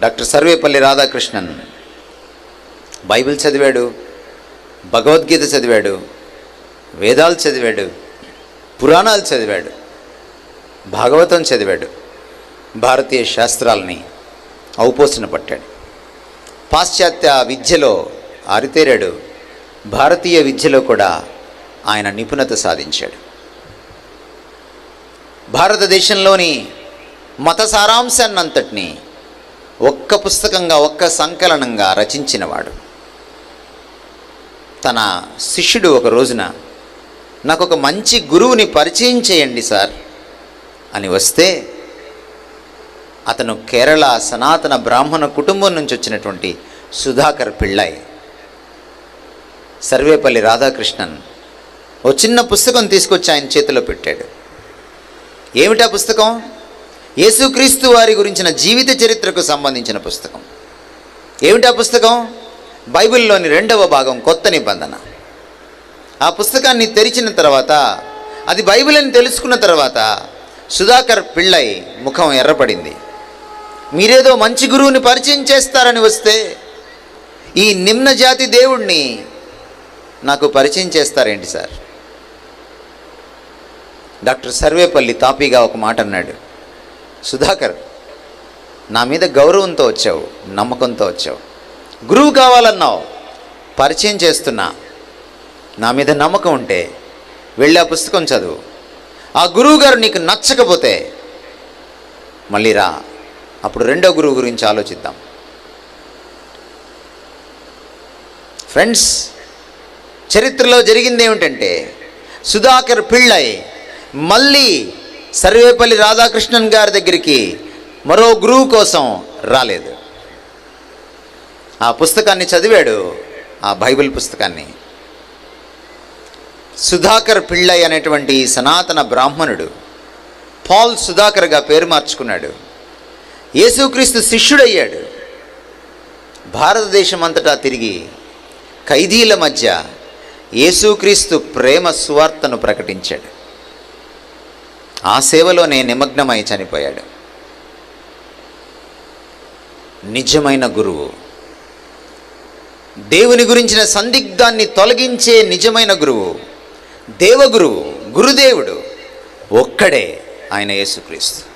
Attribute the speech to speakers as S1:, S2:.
S1: Doctor Sarvepalli Radhakrishnan Bible చదివాడు భగవద్గీత చదివాడు వేదాలు చదివాడు పురాణాలు చదివాడు భాగవతం చదివాడు భారతీయ శాస్త్రాలని ఔపోసన పట్టాడు. పాశ్చాత్య విద్యలో ఆరితేరాడు భారతీయ విద్యలో కూడా ఆయన నిపుణత సాధించాడు. భారతదేశంలోని మత సారాంశాన్నంతటినీ ఒక్క పుస్తకంగా ఒక్క సంకలనంగా రచించినవాడు. తన శిష్యుడు ఒక రోజున నాకు ఒక మంచి గురువుని పరిచయం చేయండి సార్ అని వస్తే అతను కేరళ సనాతన బ్రాహ్మణ కుటుంబం నుంచి వచ్చినటువంటి సుధాకర్ పిళ్ళై సర్వేపల్లి రాధాకృష్ణన్ ఓ చిన్న పుస్తకం తీసుకొచ్చి ఆయన చేతిలో పెట్టాడు. ఏమిటా పుస్తకం? యేసుక్రీస్తు వారి గురించిన జీవిత చరిత్రకు సంబంధించిన పుస్తకం. ఏమిటా పుస్తకం? బైబిల్లోని రెండవ భాగం కొత్త నిబంధన. ఆ పుస్తకాన్ని తెరిచిన తర్వాత అది బైబిల్ అని తెలుసుకున్న తర్వాత సుధాకర్ పిళ్ళై ముఖం ఎర్రపడింది. మీరేదో మంచి గురువుని పరిచయం చేస్తారని వస్తే ఈ నిమ్న జాతి దేవుణ్ణి నాకు పరిచయం చేస్తారేంటి సార్? డాక్టర్ సర్వేపల్లి తాపీగా ఒక మాట అన్నాడు. సుధాకర్ నా మీద గౌరవంతో వచ్చావు నమ్మకంతో వచ్చావు. గురువు కావాలన్నావు పరిచయం చేస్తున్నా. నా మీద నమ్మకం ఉంటే వెళ్ళి ఆ పుస్తకం చదువు. ఆ గురువు గారు నీకు నచ్చకపోతే మళ్ళీ రా అప్పుడు రెండో గురువు గురించి ఆలోచిద్దాం. ఫ్రెండ్స్ చరిత్రలో జరిగింది ఏమిటంటే సుధాకర్ పిళ్ళై మళ్ళీ సర్వేపల్లి రాధాకృష్ణన్ గారి దగ్గరికి మరో గురువు కోసం రాలేదు. ఆ పుస్తకాన్ని చదివాడు ఆ బైబిల్ పుస్తకాన్ని. సుధాకర్ పిళ్ళై అనేటువంటి సనాతన బ్రాహ్మణుడు పాల్ సుధాకర్గా పేరు మార్చుకున్నాడు. యేసుక్రీస్తు శిష్యుడయ్యాడు. భారతదేశం అంతటా తిరిగి ఖైదీల మధ్య యేసుక్రీస్తు ప్రేమ సువార్తను ప్రకటించాడు. ఆ సేవలోనే నిమగ్నమై చనిపోయాడు. నిజమైన గురువు. దేవుని గురించిన సందిగ్ధాన్ని తొలగించే నిజమైన గురువు. దేవగురువు గురుదేవుడు ఒక్కడే ఆయన యేసుక్రీస్తు.